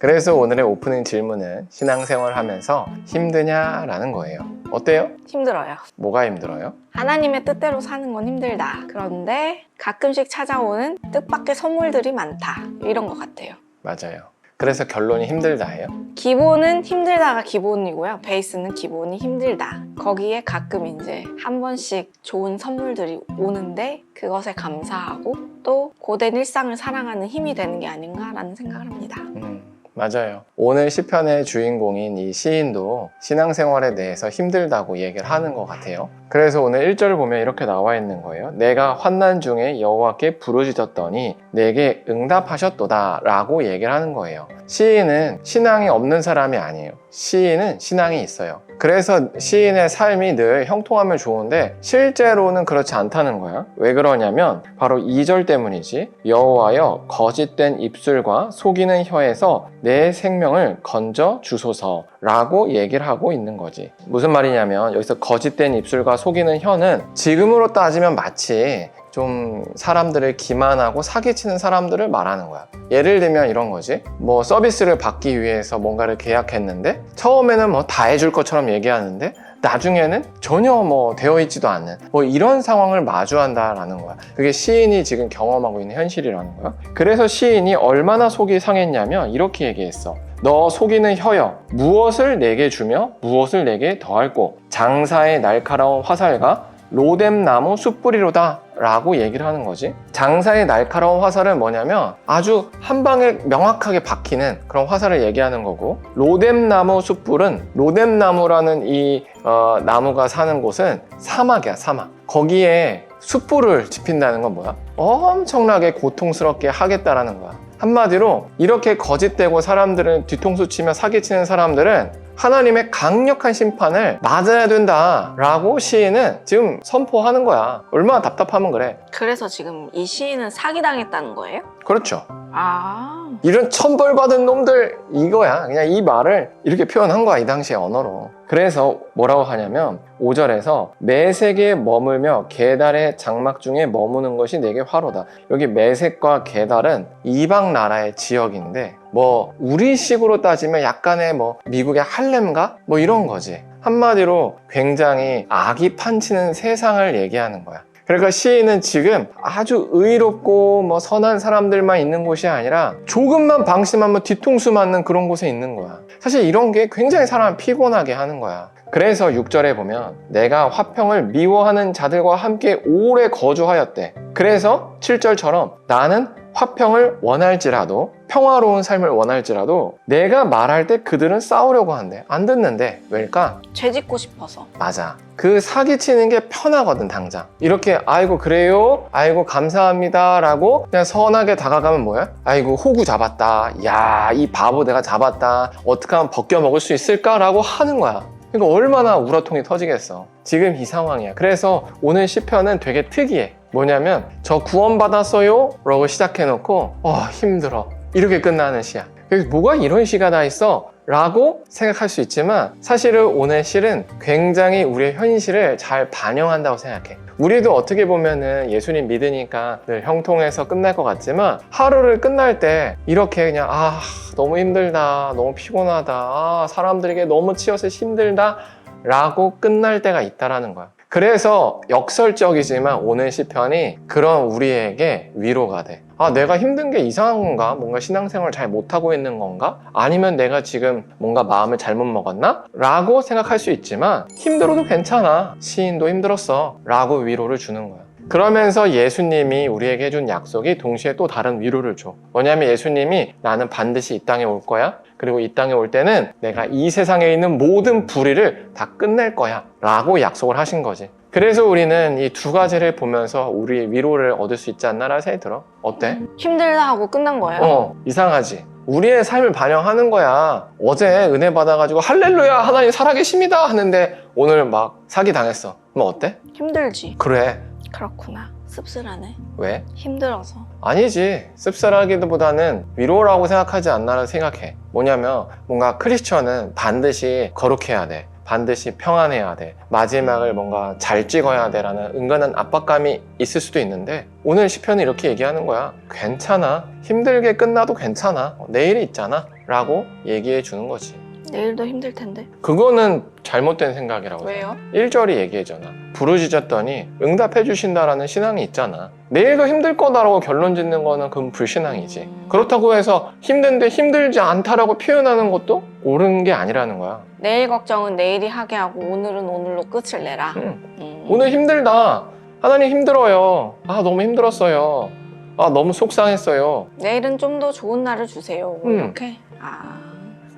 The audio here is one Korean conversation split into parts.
그래서 오늘의 오프닝 질문은 신앙생활 하면서 힘드냐 라는 거예요. 어때요? 힘들어요. 뭐가 힘들어요? 하나님의 뜻대로 사는 건 힘들다. 그런데 가끔씩 찾아오는 뜻밖의 선물들이 많다. 이런 것 같아요. 맞아요. 그래서 결론이 힘들다예요. 기본은 힘들다가 기본이고요. 베이스는 기본이 힘들다. 거기에 가끔 이제 한 번씩 좋은 선물들이 오는데 그것에 감사하고 또 고된 일상을 살아가는 힘이 되는 게 아닌가라는 생각을 합니다. 음, 맞아요. 오늘 시편의 주인공인 이 시인도 신앙생활에 대해서 힘들다고 얘기를 하는 것 같아요. 그래서 오늘 1절을 보면 이렇게 나와 있는 거예요. 내가 환난 중에 여호와께 부르짖었더니 내게 응답하셨도다 라고 얘기를 하는 거예요. 시인은 신앙이 없는 사람이 아니에요. 시인은 신앙이 있어요. 그래서 시인의 삶이 늘 형통하면 좋은데 실제로는 그렇지 않다는 거야. 왜 그러냐면 바로 2절 때문이지. 여호와여 거짓된 입술과 속이는 혀에서 내 생명을 건져 주소서라고 얘기를 하고 있는 거지. 무슨 말이냐면 여기서 거짓된 입술과 속이는 혀는 지금으로 따지면 마치 좀 사람들을 기만하고 사기치는 사람들을 말하는 거야. 예를 들면 이런 거지. 뭐 서비스를 받기 위해서 뭔가를 계약했는데 처음에는 뭐 다 해줄 것처럼 얘기하는데 나중에는 전혀 뭐 되어 있지도 않는 뭐 이런 상황을 마주한다라는 거야. 그게 시인이 지금 경험하고 있는 현실이라는 거야. 그래서 시인이 얼마나 속이 상했냐면 이렇게 얘기했어. 너 속이는 혀여 무엇을 내게 주며 무엇을 내게 더할꼬? 장사의 날카로운 화살과 로뎀나무 숯뿌리로다 라고 얘기를 하는 거지. 장사의 날카로운 화살은 뭐냐면 아주 한 방에 명확하게 박히는 그런 화살을 얘기하는 거고 로뎀나무 숯불은 로뎀나무라는 이 어, 나무가 사는 곳은 사막이야 사막. 거기에 숯불을 지핀다는 건 뭐야? 엄청나게 고통스럽게 하겠다라는 거야 한마디로 이렇게 거짓되고 사람들을 뒤통수 치며 사기치는 사람들은 하나님의 강력한 심판을 맞아야 된다라고 시인은 지금 선포하는 거야. 얼마나 답답하면 그래. 그래서 지금 이 시인은 사기당했다는 거예요? 그렇죠. 아, 이런 천벌 받은 놈들 이거야. 그냥 이 말을 이렇게 표현한 거야. 이 당시의 언어로. 그래서 뭐라고 하냐면 5절에서 매색에 머물며 계달의 장막 중에 머무는 것이 내게 화로다. 여기 매색과 계달은 이방 나라의 지역인데 뭐 우리식으로 따지면 약간의 뭐 미국의 할렘가 뭐 이런 거지. 한마디로 굉장히 악이 판치는 세상을 얘기하는 거야. 그러니까 시인은 지금 아주 의롭고 뭐 선한 사람들만 있는 곳이 아니라 조금만 방심하면 뒤통수 맞는 그런 곳에 있는 거야. 사실 이런 게 굉장히 사람을 피곤하게 하는 거야. 그래서 6절에 보면 내가 화평을 미워하는 자들과 함께 오래 거주하였대. 그래서 7절처럼 나는 화평을 원할지라도 평화로운 삶을 원할지라도 내가 말할 때 그들은 싸우려고 한대. 안 듣는데 왜일까? 죄 짓고 싶어서. 맞아. 그 사기치는 게 편하거든, 당장. 이렇게, 아이고, 그래요? 아이고, 감사합니다. 라고 그냥 선하게 다가가면 뭐야? 아이고, 호구 잡았다. 야, 이 바보 내가 잡았다. 어떻게 하면 벗겨 먹을 수 있을까? 라고 하는 거야. 그러니까 얼마나 우라통이 터지겠어. 지금 이 상황이야. 그래서 오늘 시편은 되게 특이해. 뭐냐면, 저 구원받았어요? 라고 시작해놓고, 어, 힘들어. 이렇게 끝나는 시야. 그래서 뭐가 이런 시가 다 있어? 라고 생각할 수 있지만 사실은 오늘 실은 굉장히 우리의 현실을 잘 반영한다고 생각해. 우리도 어떻게 보면은 예수님 믿으니까 늘 형통해서 끝날 것 같지만 하루를 끝날 때 이렇게 그냥 아 너무 힘들다 너무 피곤하다 아 사람들에게 너무 치여서 힘들다 라고 끝날 때가 있다라는 거야. 그래서 역설적이지만 오늘 시편이 그런 우리에게 위로가 돼. 아, 내가 힘든 게 이상한 건가? 뭔가 신앙생활 잘 못하고 있는 건가? 아니면 내가 지금 뭔가 마음을 잘못 먹었나? 라고 생각할 수 있지만 힘들어도 괜찮아. 시인도 힘들었어. 라고 위로를 주는 거야. 그러면서 예수님이 우리에게 해준 약속이 동시에 또 다른 위로를 줘. 뭐냐면 예수님이 나는 반드시 이 땅에 올 거야. 그리고 이 땅에 올 때는 내가 이 세상에 있는 모든 불의를 다 끝낼 거야. 라고 약속을 하신 거지. 그래서 우리는 이 두 가지를 보면서 우리의 위로를 얻을 수 있지 않나라는 생각이 들어. 어때? 힘들다 하고 끝난 거예요? 어, 이상하지. 우리의 삶을 반영하는 거야. 어제 은혜 받아가지고 할렐루야 하나님 살아계십니다 하는데 오늘 막 사기 당했어. 그럼 어때? 힘들지. 그래. 그렇구나. 씁쓸하네. 왜? 힘들어서. 아니지. 씁쓸하기보다는 위로라고 생각하지 않나를 생각해. 뭐냐면 뭔가 크리스천은 반드시 거룩해야 돼. 반드시 평안해야 돼. 마지막을 뭔가 잘 찍어야 돼라는 은근한 압박감이 있을 수도 있는데 오늘 시편은 이렇게 얘기하는 거야. 괜찮아. 힘들게 끝나도 괜찮아. 어, 내일이 있잖아. 라고 얘기해 주는 거지. 내일도 힘들 텐데. 그거는 잘못된 생각이라고 왜요? 1절이 얘기해잖아. 부르짖었더니 응답해 주신다라는 신앙이 있잖아. 내일도 힘들 거다라고 결론 짓는 거는 그건 불신앙이지. 음. 그렇다고 해서 힘든데 힘들지 않다라고 표현하는 것도 옳은 게 아니라는 거야. 내일 걱정은 내일이 하게 하고 오늘은 오늘로 끝을 내라. 응. 음. 오늘 힘들다. 하나님 힘들어요. 아, 너무 힘들었어요. 아, 너무 속상했어요. 내일은 좀 더 좋은 날을 주세요. 뭐 음. 이렇게. 아.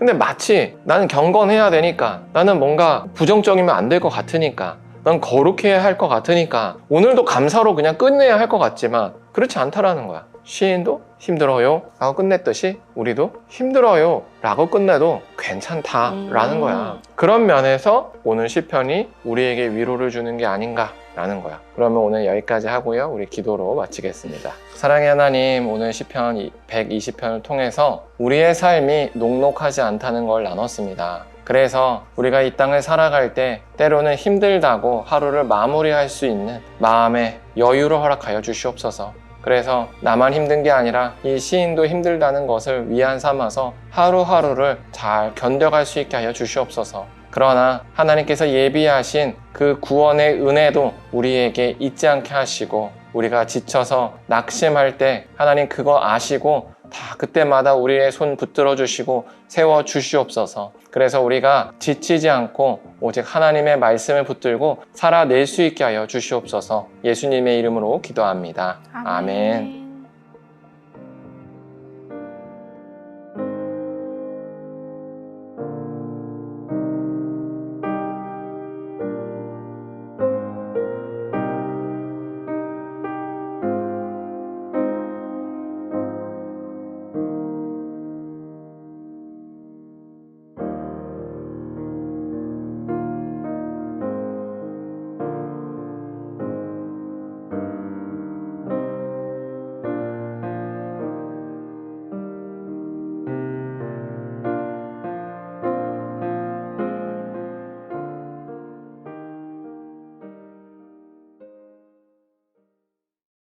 근데 마치 나는 경건해야 되니까 나는 뭔가 부정적이면 안 될 것 같으니까 난 거룩해야 할 것 같으니까 오늘도 감사로 그냥 끝내야 할 것 같지만 그렇지 않다라는 거야. 시인도 힘들어요 라고 끝냈듯이 우리도 힘들어요 라고 끝내도 괜찮다 라는 음. 거야. 그런 면에서 오늘 시편이 우리에게 위로를 주는 게 아닌가 라는 거야. 그러면 오늘 여기까지 하고요. 우리 기도로 마치겠습니다. 사랑의 하나님, 오늘 시편 120편을 통해서 우리의 삶이 녹록하지 않다는 걸 나눴습니다. 그래서 우리가 이 땅을 살아갈 때 때로는 힘들다고 하루를 마무리할 수 있는 마음의 여유를 허락하여 주시옵소서. 그래서 나만 힘든 게 아니라 이 시인도 힘들다는 것을 위안 삼아서 하루하루를 잘 견뎌갈 수 있게 하여 주시옵소서. 그러나 하나님께서 예비하신 그 구원의 은혜도 우리에게 잊지 않게 하시고 우리가 지쳐서 낙심할 때 하나님 그거 아시고 다 그때마다 우리의 손 붙들어 주시고 세워 주시옵소서. 그래서 우리가 지치지 않고 오직 하나님의 말씀을 붙들고 살아낼 수 있게 하여 주시옵소서. 예수님의 이름으로 기도합니다. 아멘.